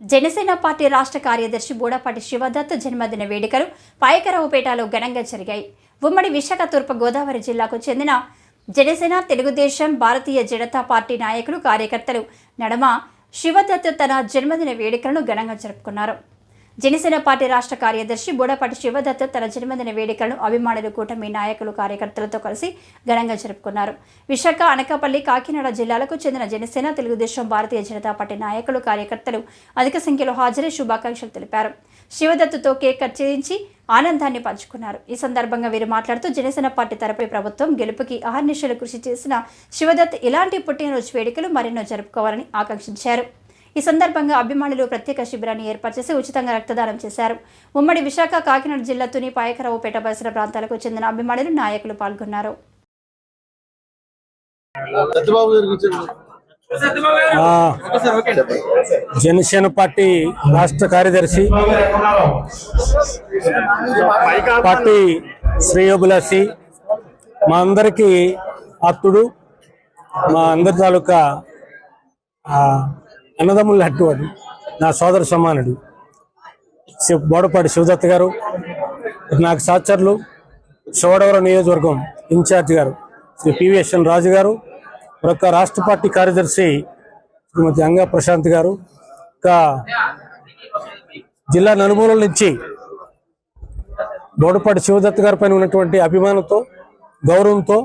Janasena party రాష్ట్ర కార్యదర్శి బూడపాటి శివదత్ జన్మదిన వేడుకలు పాయకరావుపేటలో ఘనంగా జరిగాయి. ఉమ్మడి విశాఖ తూర్పు గోదావరి జిల్లాకు చెందిన జనసేన తెలుగుదేశం భారతీయ జనతా పార్టీ నాయకులు కార్యకర్తలు నడమ శివదత్ తన జన్మదిన వేడుకలను ఘనంగా జరుపుకున్నారు. జనసేన పార్టీ రాష్ట్ర కార్యదర్శి బోడపాటి శివదత్ తన జన్మదిన వేడుకలను అభిమానులు కూటమి నాయకులు కార్యకర్తలతో కలిసి ఘనంగా జరుపుకున్నారు. విశాఖ అనకాపల్లి కాకినాడ జిల్లాలకు చెందిన జనసేన తెలుగుదేశం భారతీయ జనతా పార్టీ నాయకులు కార్యకర్తలు అధిక సంఖ్యలో హాజరై శుభాకాంక్షలు తెలిపారు. శివదత్తుతో కేక్ కట్ చేయించి ఆనందాన్ని పంచుకున్నారు. ఈ సందర్భంగా వీరు మాట్లాడుతూ జనసేన పార్టీ తరపున ప్రభుత్వం గెలుపుకి అహర్నిశలు కృషి చేసిన శివదత్ ఇలాంటి పుట్టినరోజు వేడుకలు మరెన్నో జరుపుకోవాలని ఆకాంక్షించారు. ఈ సందర్భంగా అభిమానులు ప్రత్యేక శిబిరాన్ని ఏర్పాటు చేసి ఉచితంగా రక్తదానం చేశారు. ఉమ్మడి విశాఖ కాకినాడ జిల్లా తుని పాయకరావుపేట పరిసర ప్రాంతాలకు చెందిన అభిమానులు నాయకులు పాల్గొన్నారు. జనసేన పార్టీ రాష్ట్ర కార్యదర్శి పార్టీ శ్రేయోభిలాషి మా అందరికీ ఆప్తుడు మా అందరి తాలూకా ఆ, అన్నదమ్ముల అట్టువాడు నా సోదర సమానుడు. బోడపాటి శివదత్త గారు నాకు సహచరులు శివడవరం నియోజకవర్గం ఇన్ఛార్జ్ గారు శ్రీ పివిఎస్ఎన్ రాజు గారు మరొక రాష్ట్ర పార్టీ కార్యదర్శి శ్రీమతి అంగా ప్రశాంత్ గారు ఇంకా జిల్లా నలుమూలల నుంచి బోడపాటి శివదత్త గారి పైన ఉన్నటువంటి అభిమానంతో గౌరవంతో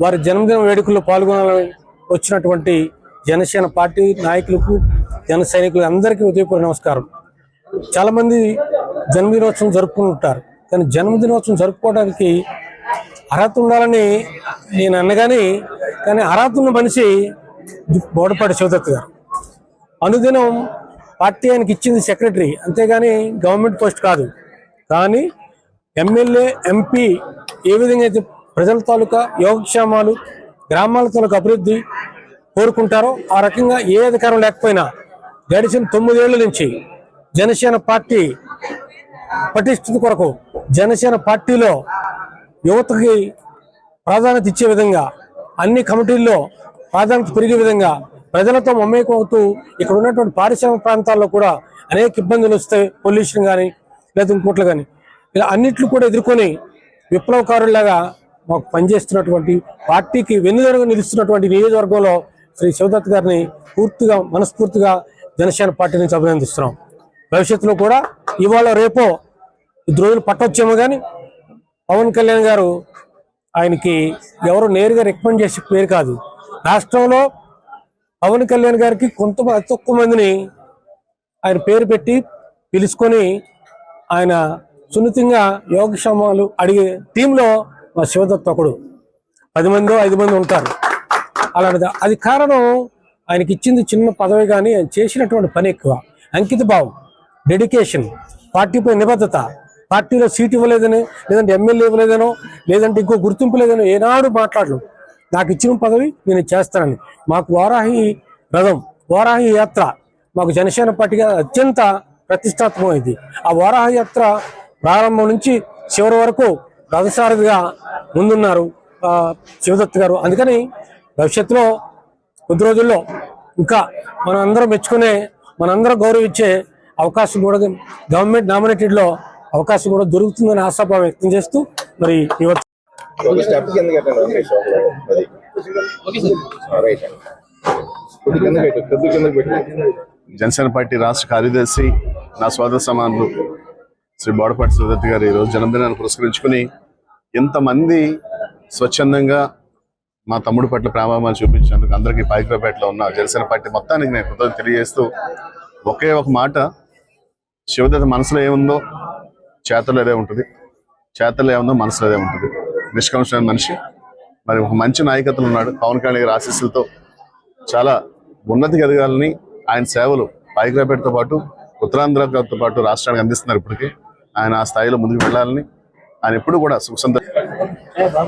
వారి జన్మదిన వేడుకల్లో పాల్గొనాలని వచ్చినటువంటి జనసేన పార్టీ నాయకులకు జన సైనికులు అందరికీ ఉదయపూర్వ నమస్కారం. చాలా మంది జన్మదినోత్సవం జరుపుకుంటారు. కానీ జన్మదినోత్సవం జరుపుకోవడానికి అర్హత ఉండాలని నేను అన్నగాని కానీ అర్హత ఉన్న మనిషి బోడపాటి శివదత్ గారు. అనుదినం పార్టీ ఆయనకి ఇచ్చింది సెక్రటరీ. అంతేగాని గవర్నమెంట్ పోస్ట్ కాదు. కానీ ఎమ్మెల్యే ఎంపీ ఏ విధంగా అయితే ప్రజల తాలూకా యోగక్షేమాలు గ్రామాల తాలూకా అభివృద్ధి కోరుకుంటారో ఆ రకంగా ఏ అధికారం లేకపోయినా గడిచిన తొమ్మిదేళ్ళ నుంచి జనసేన పార్టీ పటిష్ఠత కొరకు జనసేన పార్టీలో యువతకి ప్రాధాన్యత ఇచ్చే విధంగా అన్ని కమిటీల్లో ప్రాధాన్యత పెరిగే విధంగా ప్రజలతో మమేకం అవుతూ ఇక్కడ ఉన్నటువంటి పారిశ్రామిక ప్రాంతాల్లో కూడా అనేక ఇబ్బందులు వస్తాయి పొల్యూషన్ కానీ లేదా ఇంకోట్లు కానీ ఇలా అన్నిట్లు కూడా ఎదుర్కొని విప్లవకారులాగా మాకు పనిచేస్తున్నటువంటి పార్టీకి వెన్నుదరుగా నిలుస్తున్నటువంటి నియోజకవర్గంలో శ్రీ శివదత్ గారిని పూర్తిగా మనస్ఫూర్తిగా జనసేన పార్టీ నుంచి అభినందిస్తున్నాం. భవిష్యత్తులో కూడా ఇవాళ రేపో ఇద్దరు రోజులు పట్టొచ్చేమో కానీ పవన్ కళ్యాణ్ గారు ఆయనకి ఎవరు నేరుగా రికమెండ్ చేసే పేరు కాదు. రాష్ట్రంలో పవన్ కళ్యాణ్ గారికి కొంత అతి తక్కువ మందిని ఆయన పేరు పెట్టి పిలుచుకొని ఆయన సున్నితంగా యోగక్షేమాలు అడిగే టీంలో మా శివదత్త ఒకడు. పది మందో ఐదు మంది ఉంటారు. అలాంటిది అది కారణం ఆయనకి ఇచ్చింది చిన్న పదవి కానీ ఆయన చేసినటువంటి పని ఎక్కువ. అంకిత భావం డెడికేషన్ పార్టీపై నిబద్ధత పార్టీలో సీట్ ఇవ్వలేదని లేదంటే ఎమ్మెల్యే ఇవ్వలేదనో లేదంటే ఇంకో గుర్తింపు లేదనో ఏనాడు మాట్లాడలు నాకు ఇచ్చిన పదవి నేను చేస్తానని. మాకు వారాహి రథం వారాహి యాత్ర మాకు జనసేన పార్టీగా అత్యంత ప్రతిష్టాత్మకమైంది. ఆ వారాహ యాత్ర ప్రారంభం నుంచి చివరి వరకు రథసారథిగా ముందున్నారు శివదత్ గారు. అందుకని భవిష్యత్తులో కొద్ది రోజుల్లో ఇంకా మనందరం మెచ్చుకునే మనందరం గౌరవించే అవకాశం కూడా గవర్నమెంట్ నామినేటెడ్లో అవకాశం కూడా దొరుకుతుందని ఆశాభావం వ్యక్తం చేస్తూ మరి పెట్టు జనసేన పార్టీ రాష్ట్ర కార్యదర్శి నా సోదర సమానులు శ్రీ బోడపాటి సుదత్ గారు ఈరోజు జన్మదినాన్ని పురస్కరించుకుని ఇంతమంది స్వచ్ఛందంగా మా తమ్ముడు పట్ల ప్రేమాభిమానం చూపించినందుకు అందరికీ పాయికరాపేటలో ఉన్న జనసేన పార్టీ మొత్తానికి నేను కృతజ్ఞత తెలియజేస్తూ ఒకే ఒక మాట. శివదత్త మనసులో ఏముందో చేతల్లో అదే ఉంటుంది. చేతలు ఏముందో మనసులో అదే ఉంటుంది. నిష్కంశమైన మనిషి. మరి ఒక మంచి నాయకత్వం ఉన్నాడు. పవన్ కళ్యాణ్ గారి ఆశీస్సులతో చాలా ఉన్నతికి ఎదగాలని ఆయన సేవలు పాయికరాపేటతో పాటు ఉత్తరాంధ్రతో పాటు రాష్ట్రానికి అందిస్తున్నారు ఇప్పటికీ. ఆయన ఆ స్థాయిలో ముందుకు వెళ్ళాలని ఆయన ఎప్పుడు కూడా సుఖ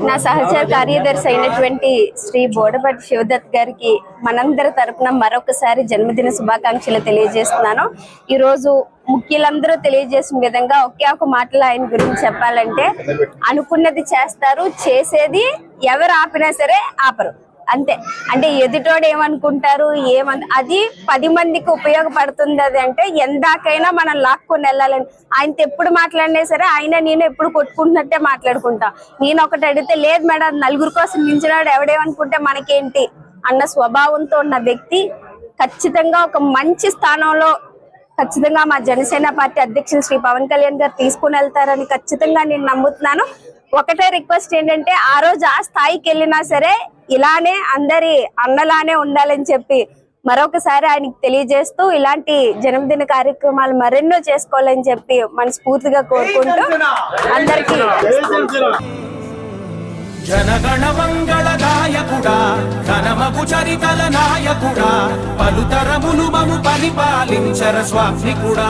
నా సహచర కార్యదర్శి అయినటువంటి శ్రీ బోడపాటి శివదత్ గారికి మనందరి తరపున మరొకసారి జన్మదిన శుభాకాంక్షలు తెలియజేస్తున్నాను. ఈ రోజు ముఖ్యులందరూ తెలియజేసిన విధంగా ఒకే ఒక మాటలో ఆయన గురించి చెప్పాలంటే అనుకున్నది చేస్తారు చేసేది ఎవరు ఆపినా సరే ఆపరు. అంతే. అంటే ఎదుటోడు ఏమనుకుంటారు ఏమన్ అది పది మందికి ఉపయోగపడుతుంది అది అంటే ఎందాకైనా మనం లాక్కొని వెళ్ళాలని. ఆయనతో ఎప్పుడు మాట్లాడినా సరే ఆయన నేను ఎప్పుడు కొట్టుకుంటున్నట్టే మాట్లాడుకుంటా. నేను ఒకటి అడిగితే లేదు మేడం నలుగురు కోసం నించినాడు ఎవడేమనుకుంటే మనకేంటి? అన్న స్వభావంతో ఉన్న వ్యక్తి ఖచ్చితంగా ఒక మంచి స్థానంలో ఖచ్చితంగా మా జనసేన పార్టీ అధ్యక్షులు శ్రీ పవన్ కళ్యాణ్ గారు తీసుకుని వెళ్తారని ఖచ్చితంగా నేను నమ్ముతున్నాను. ఒకటే రిక్వెస్ట్ ఏంటంటే ఆ రోజు ఆ స్థాయికి వెళ్ళినా సరే ఇలానే అందరి అన్నలానే ఉండాలని చెప్పి మరొకసారి ఆయనకి తెలియజేస్తూ ఇలాంటి జన్మదిన కార్యక్రమాలు మరెన్నో చేసుకోవాలని చెప్పి మనస్ఫూర్తిగా కోరుకుంటూ అందరికీ జనగణ మంగళ గాయకుడా ఘనమగు చరితల నాయకుడా పలుతరములు మము పరిపాలించర స్వామికుడా.